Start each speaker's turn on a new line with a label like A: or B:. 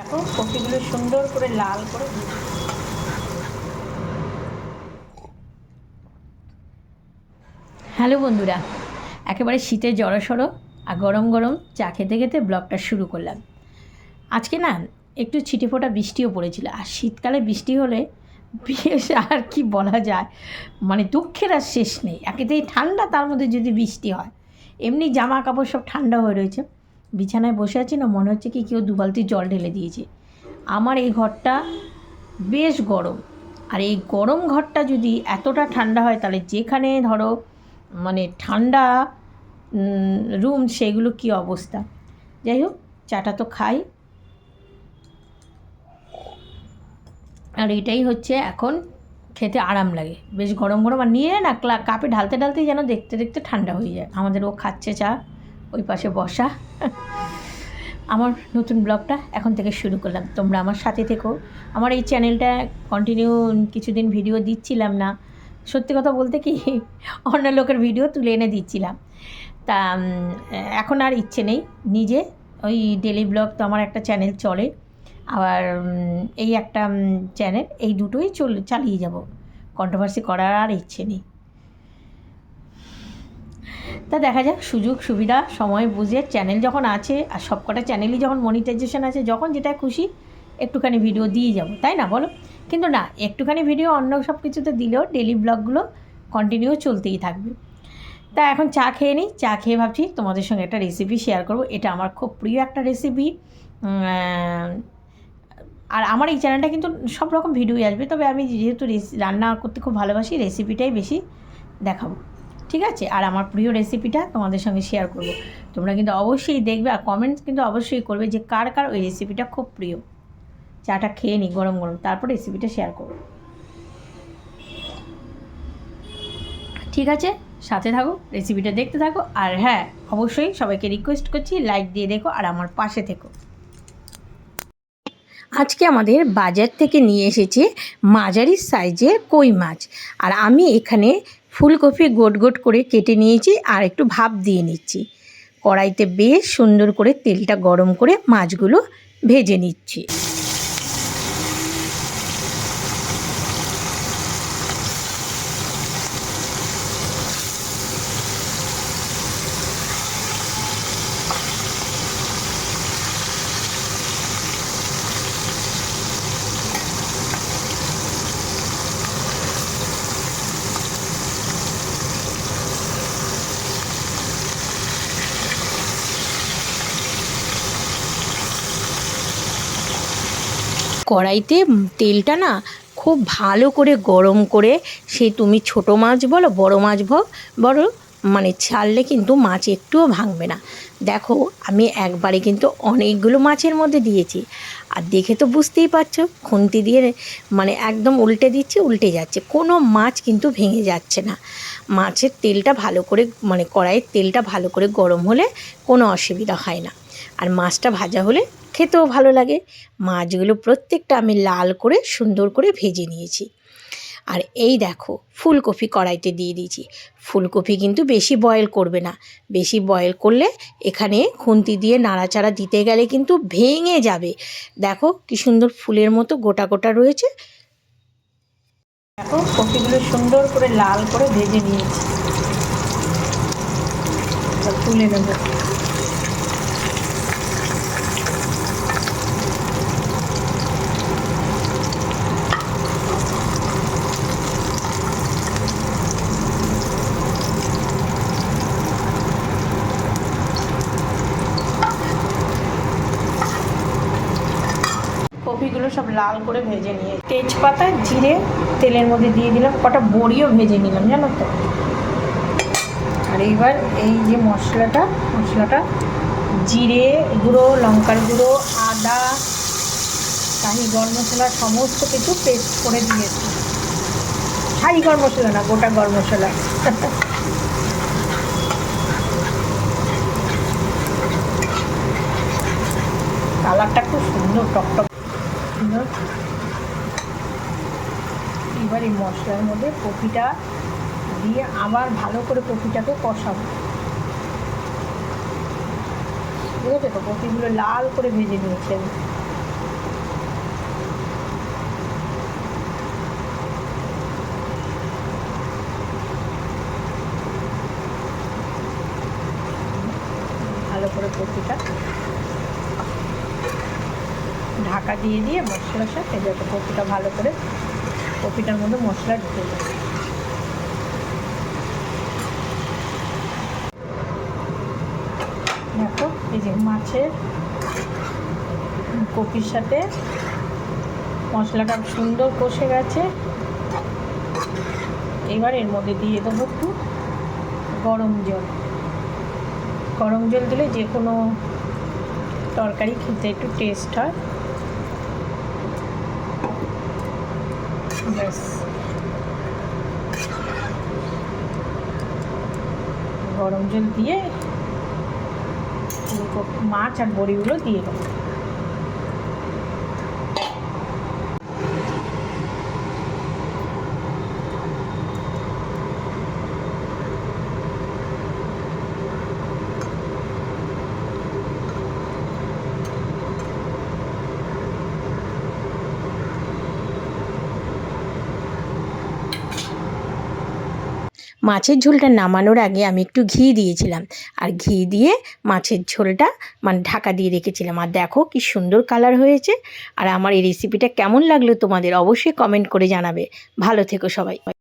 A: দেখো সুন্দর করে লাল করে হ্যালো বন্ধুরা, একেবারে শীতের জড়সড়ো আর গরম গরম চা খেতে খেতে ব্লগটা শুরু করলাম। আজকে না একটু ছিটে ফোটা বৃষ্টিও পড়েছিল আর শীতকালে বৃষ্টি হলে বেশ আর কি বলা যায় মানে দুঃখের আর শেষ নেই। একেতেই ঠান্ডা, তার মধ্যে যদি বৃষ্টি হয়, এমনি জামা কাপড় সব ঠান্ডা হয়ে রয়েছে। বিছানায় বসে আছি না, মনে হচ্ছে কি কেউ দু বালতি জল ঢেলে দিয়েছে। আমার এই ঘরটা বেশ গরম। আর এই গরম ঘরটা যদি এতটা ঠান্ডা হয়, তাহলে যেখানে ধরো মানে ঠান্ডা রুম, সেগুলো কি অবস্থা? যাই হোক, চাটা তো খাই। আর এটাই হচ্ছে এখন খেতে আরাম লাগে। বেশ গরম গরম। আর নিয়ে না কাপে ঢালতে ঢালতেই যেন দেখতে দেখতে ঠান্ডা হয়ে যায়। আমাদের ও খাচ্ছে চা। ওই পাশে বসা। আমার নতুন ব্লগটা এখন থেকে শুরু করলাম। তোমরা আমার সাথে থেকো। আমার এই চ্যানেলটা কন্টিনিউ কিছুদিন ভিডিও দিচ্ছিলাম না। সত্যি কথা বলতে কি, অন্য লোকের ভিডিও তুলে এনে দিচ্ছিলাম। তা এখন আর ইচ্ছে নেই নিজে। ওই ডেলি ব্লগ তো আমার একটা চ্যানেল চলে। আবার এই একটা চ্যানেল এই দুটোই চল, চালিয়ে যাব। কন্ট্রোভার্সি করার আর ইচ্ছে নেই। তা দেখা যাক, সুযোগ, সুবিধা, সময় বুঝে চ্যানেল যখন আছে আর সবকটা চ্যানেলই যখন মনিটাইজেশন আছে, যখন যেটা খুশি একটুখানি ভিডিও দিয়ে যাব, তাই না বলো? কিন্তু না, একটুখানি ভিডিও অন্য সব কিছুতে দিলেও ডেলি ব্লগগুলো কন্টিনিউ চলতেই থাকবে। তা এখন চা খেয়ে নিই চা খেয়ে ভাবছি তোমাদের সঙ্গে একটা রেসিপি শেয়ার করব, এটা আমার খুব প্রিয় একটা রেসিপি আর আমার এই চ্যানেলটা কিন্তু সব রকম ভিডিওই আসবে, তবে আমি যেহেতু রান্না করতে খুব ভালোবাসি রেসিপিটাই বেশি দেখাবো। ঠিক আছে? আর আমার প্রিয় রেসিপিটা তোমাদের সঙ্গে শেয়ার করব। তোমরা কিন্তু অবশ্যই দেখবে আর কমেন্টস কিন্তু অবশ্যই করবে যে কার কার ওই রেসিপিটা খুব প্রিয়। চাটা খেয়ে নিই গরম গরম। তারপর রেসিপিটা শেয়ার করব। ঠিক আছে? সাথে থাকো রেসিপিটা দেখতে থাকো। আর হ্যাঁ অবশ্যই সবাইকে রিকোয়েস্ট করছি লাইক দিয়ে দেখো আর আমার পাশে থেকো। আজকে আমাদের বাজার থেকে নিয়ে এসেছে মাঝারি সাইজের কই মাছ। আর আমি এখানে ফুলকপি গোট গোট করে কেটে নিয়েছি আর একটু ভাপ দিয়ে নিচ্ছি। কড়াইতে বেশ সুন্দর করে তেলটা গরম করে মাছগুলো ভেজে নিচ্ছি। কড়াইতে তেলটা না খুব ভালো করে গরম করে সে তুমি ছোট মাছ বলো, বড় মাছ ভোগ বড় মানে ছাড়লে কিন্তু মাছ একটুও ভাঙবে না। দেখো আমি একবারে কিন্তু অনেকগুলো মাছের মধ্যে দিয়েছি। আর দেখে তো বুঝতেই পারছ, খুন্তি দিয়ে মানে একদম উল্টে দিচ্ছি, উল্টে যাচ্ছে। কোনো মাছ কিন্তু ভেঙে যাচ্ছে না। মাছের তেলটা ভালো করে মানে কড়াইয়ের তেলটা ভালো করে গরম হলে কোনো অসুবিধা হয় না। আর মাছটা ভাজা হলে খেতেও ভালো লাগে। মাছগুলো প্রত্যেকটা আমি লাল করে সুন্দর করে ভেজে নিয়েছি। আর এই দেখো, ফুলকপি কড়াইতে দিয়ে দিয়েছি। ফুলকপি কিন্তু বেশি বয়েল করবে না। বেশি বয়েল করলে এখানে খুন্তি দিয়ে নাড়াচাড়া দিতে গেলে কিন্তু ভেঙে যাবে। দেখো কি সুন্দর ফুলের মতো গোটা গোটা রয়েছে। দেখো, কপিগুলো সুন্দর করে লাল করে ভেজে নিয়েছি। তুলে নেব কপিগুলো সব লাল করে ভেজে নিয়ে তেজপাতা, জিরে, তেলের মধ্যে দিয়ে দিলাম, কটা বড়িও ভেজে নিলাম, জানো তো। আর এইবার এই যে মশলাটা মশলাটা, জিরে গুঁড়ো, লঙ্কার গুঁড়ো, আদা, শাহি গরম মশলা, সমস্ত কিছু পেস্ট করে দিয়েছি। শাহি গরম মশলা না, গোটা গরম মশলা। কালারটা খুব সুন্দর, টকটক এবার এই মশলার মধ্যে কপিটা দিয়ে আবার ভালো করে কপিটাকে কষাবো। ঠিক তো? কপিগুলো লাল করে ভেজে নিয়েছেন ভালো করে কপিটা ঢাকা দিয়ে দিয়ে মশলার সাথে যাতে কপিটা ভালো করে কপিটার মধ্যে মশলা ঢুকে যায়। দেখো, এই যে মাছের কপির সাথে মশলাটা সুন্দর কষে গেছে। এবার এর মধ্যে দিয়ে দেবো একটু গরম জল। গরম জল দিলে যে কোনো তরকারি খেতে একটু টেস্ট হয়। ব্যাস গরম জল দিয়ে ফুলকপি মাছ আর বড়িগুলো দিয়ে দেবো মাছের ঝোলটা নামানোর আগে আমি একটু ঘি দিয়েছিলাম। আর ঘি দিয়ে মাছের ঝোলটা মানে ঢাকা দিয়ে রেখেছিলাম। আর দেখো কি সুন্দর কালার হয়েছে। আর আমার এই রেসিপিটা কেমন লাগল তোমাদের অবশ্যই কমেন্ট করে জানাবে। ভালো থেকো সবাই।